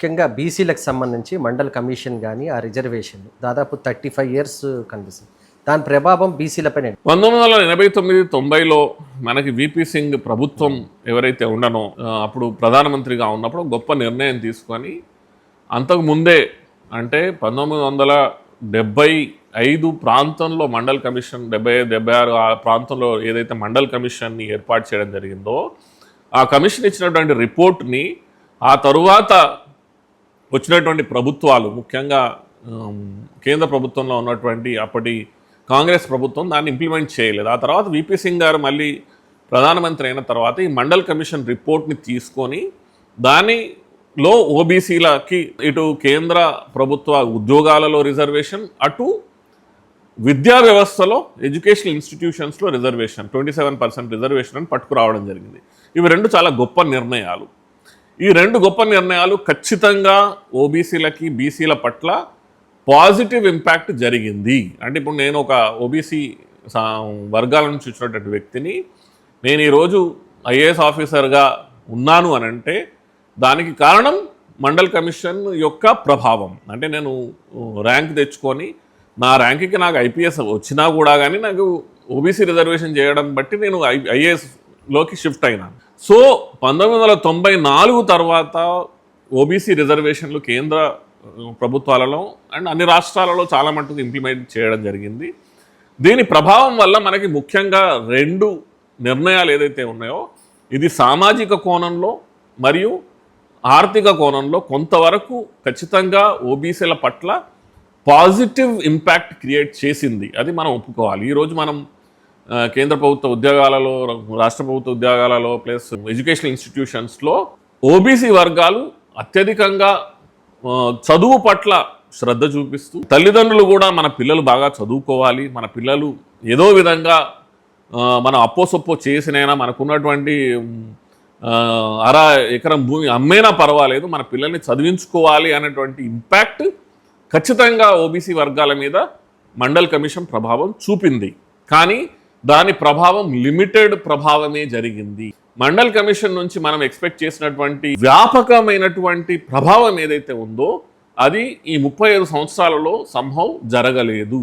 ముఖ్యంగా బీసీలకు సంబంధించి మండల్ కమిషన్ కానీ ఆ రిజర్వేషన్ దాదాపు థర్టీ ఫైవ్ ఇయర్స్ కనిపిస్తుంది. దాని ప్రభావం బీసీలపైన పంతొమ్మిది వందల ఎనభై తొమ్మిది తొంభైలో మనకి విపి సింగ్ ప్రభుత్వం ఎవరైతే ఉండనో అప్పుడు ప్రధానమంత్రిగా ఉన్నప్పుడు గొప్ప నిర్ణయం తీసుకొని అంతకు ముందే అంటే పంతొమ్మిది వందల డెబ్బై ఐదు ప్రాంతంలో మండల్ కమిషన్ డెబ్బై ఐదు డెబ్బై ఆరు ఆ ప్రాంతంలో ఏదైతే మండల్ కమిషన్ని ఏర్పాటు చేయడం జరిగిందో ఆ కమిషన్ ఇచ్చినటువంటి రిపోర్ట్ని ఆ తరువాత వచ్చినటువంటి ప్రభుత్వాలు ముఖ్యంగా కేంద్ర ప్రభుత్వంలో ఉన్నటువంటి అప్పటి కాంగ్రెస్ ప్రభుత్వం దాన్ని ఇంప్లిమెంట్ చేయలేదు. ఆ తర్వాత విపి సింగ్ గారు మళ్ళీ ప్రధానమంత్రి అయిన తర్వాత ఈ మండల్ కమిషన్ రిపోర్ట్ని తీసుకొని దానిలో ఓబీసీలకి ఇటు కేంద్ర ప్రభుత్వ ఉద్యోగాలలో రిజర్వేషన్ అటు విద్యా వ్యవస్థలో educational ఇన్స్టిట్యూషన్స్లో reservation twenty seven percent reservation అని పట్టుకురావడం జరిగింది. ఇవి రెండు చాలా గొప్ప నిర్ణయాలు. ఈ రెండు గొప్ప నిర్ణయాలు ఖచ్చితంగా ఓబీసీలకి బీసీల పట్ల పాజిటివ్ ఇంపాక్ట్ జరిగింది. అంటే ఇప్పుడు నేను ఒక ఓబీసీ వర్గాల నుంచి వచ్చినటువంటి వ్యక్తిని నేను ఈరోజు ఐఏఎస్ ఆఫీసర్గా ఉన్నాను అని అంటే దానికి కారణం మండల్ కమిషన్ యొక్క ప్రభావం. అంటే నేను ర్యాంక్ తెచ్చుకొని నా ర్యాంక్కి నాకు ఐపీఎస్ వచ్చినా కూడా కానీ నాకు ఓబీసీ రిజర్వేషన్ చేయడం బట్టి నేను ఐ ఐఏఎస్ లోకి షిఫ్ట్ అయినాను సో పంతొమ్మిది వందల తొంభై నాలుగు తర్వాత ఓబీసీ రిజర్వేషన్లు కేంద్ర ప్రభుత్వాలలో అండ్ అన్ని రాష్ట్రాలలో చాలా మట్టుకు ఇంప్లిమెంట్ చేయడం జరిగింది. దీని ప్రభావం వల్ల మనకి ముఖ్యంగా రెండు నిర్ణయాలు ఏదైతే ఉన్నాయో ఇది సామాజిక కోణంలో మరియు ఆర్థిక కోణంలో కొంతవరకు ఖచ్చితంగా ఓబీసీల పట్ల పాజిటివ్ ఇంపాక్ట్ క్రియేట్ చేసింది. అది మనం ఒప్పుకోవాలి. ఈరోజు మనం కేంద్ర ప్రభుత్వ ఉద్యోగాలలో రాష్ట్ర ప్రభుత్వ ఉద్యోగాలలో ప్లస్ ఎడ్యుకేషనల్ ఇన్స్టిట్యూషన్స్లో ఓబీసీ వర్గాలు అత్యధికంగా చదువు పట్ల శ్రద్ధ చూపిస్తూ తల్లిదండ్రులు కూడా మన పిల్లలు బాగా చదువుకోవాలి మన పిల్లలు ఏదో విధంగా మనం అప్పోసొప్పో చేసినైనా మనకున్నటువంటి అర ఎకరం భూమి అమ్మేనా పర్వాలేదు మన పిల్లల్ని చదివించుకోవాలి అనేటువంటి ఇంపాక్ట్ ఖచ్చితంగా ఓబీసీ వర్గాల మీద మండల్ కమిషన్ ప్రభావం చూపింది. కానీ దాని ప్రభావం లిమిటెడ్ ప్రభావమే జరిగింది. మండల్ కమిషన్ నుంచి మనం ఎక్స్పెక్ట్ చేసినటువంటి వ్యాపకమైనటువంటి ప్రభావం ఏదైతే ఉందో అది ఈ ముప్పై ఐదు సంవత్సరాలలో సంభవం జరగలేదు.